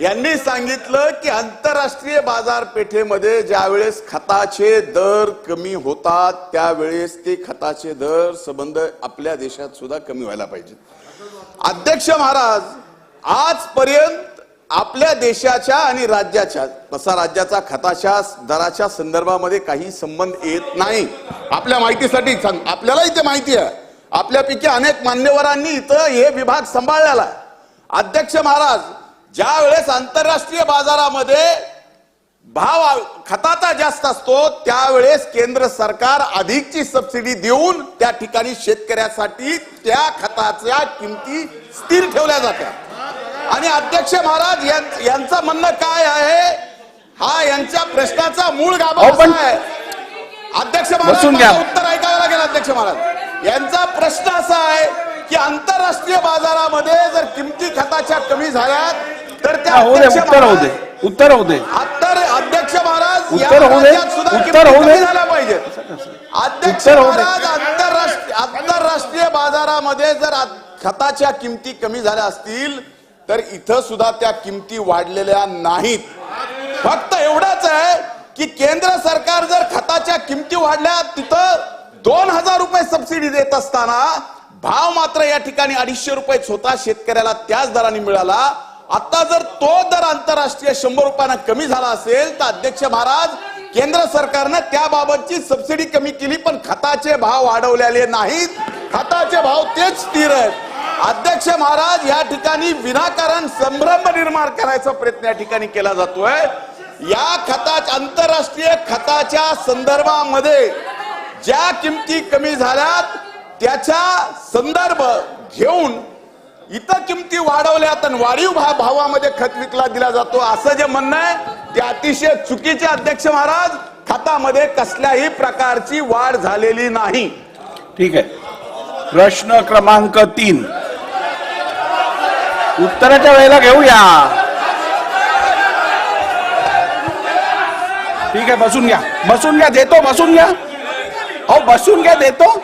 यांनी सांगितलं की आंतरराष्ट्रीय बाजारपेठेमध्ये ज्यावेळेस खताचे दर कमी होतात त्यावेळेस ते खताचे दर संबंध आपल्या देशात सुद्धा कमी व्हायला पाहिजे. अध्यक्ष महाराज आजपर्यंत आपल्या देशाच्या आणि राज्याच्या तसा राज्याचा खताच्या दराच्या संदर्भामध्ये काही संबंध येत नाही. आपल्या माहितीसाठी सांग आपल्याला इथे माहिती आहे. आपल्यापैकी अनेक मान्यवरांनी इथं हे विभाग सांभाळलेला आहे. अध्यक्ष महाराज ज्या वेळेस आंतरराष्ट्रीय बाजारामध्ये भाव खताचा जास्त असतो त्यावेळेस केंद्र सरकार अधिकची सबसिडी देऊन त्या ठिकाणी शेतकऱ्यासाठी त्या खताच्या किमती स्थिर ठेवल्या जातात. आणि अध्यक्ष महाराज यां- यांचं म्हणणं काय आहे? हा यांच्या प्रश्नाचा मूळ गाभा आहे. अध्यक्ष महाराज उत्तर ऐकावं लागेल अध्यक्ष महाराज. यांचा प्रश्न असा आहे की आंतरराष्ट्रीय बाजारामध्ये जर किमती खताच्या कमी झाल्यात त्या होऊ दे उत्तर होऊ दे उत्तर होऊ दे तर अध्यक्ष महाराज या उत्तर होऊ दे. राज्यात सुद्धा उत्तर होऊ दे. कमी झाल्या पाहिजेत अध्यक्ष उत्तर होऊ दे. महाराज आंतरराष्ट्रीय आंतरराष्ट्रीय बाजारामध्ये जर आ- खताच्या किमती कमी झाल्या असतील तर इथं सुद्धा त्या किमती वाढलेल्या नाहीत फक्त एवढंच आहे की केंद्र सरकार जर खताच्या किमती वाढल्या तिथं दोन हजार रुपये सबसिडी देत असताना भाव मात्र या ठिकाणी अडीचशे रुपये स्वतः शेतकऱ्याला त्याच दराने मिळाला आता जर तो दर आंतरराष्ट्रीय शंभर रुपयानं कमी झाला असेल तर अध्यक्ष महाराज केंद्र सरकारनं त्याबाबतची सबसिडी कमी केली पण खताचे भाव वाढवलेले नाहीत. खताचे भाव तेच स्थिर आहेत. अध्यक्ष महाराज या ठिकाणी विनाकारण संभ्रम निर्माण करायचा प्रयत्न या ठिकाणी केला जातोय. या खताच्या आंतरराष्ट्रीय खताच्या संदर्भामध्ये ज्या किमती कमी झाल्यात त्याच्या संदर्भ घेऊन इतर किमती वाढवल्यात आणि वाढीव भावामध्ये खत विकला दिला जातो. असं जे म्हणणं आहे ते अतिशय चुकीचे अध्यक्ष महाराज खतामध्ये कसल्याही प्रकारची वाढ झालेली नाही. ठीक आहे. प्रश्न क्रमांक तीन. उत्तराच्या वेळेला घेऊया. ठीक आहे बसून घ्या. बसून घ्या देतो बसून घ्या. अहो बसून घ्या देतो.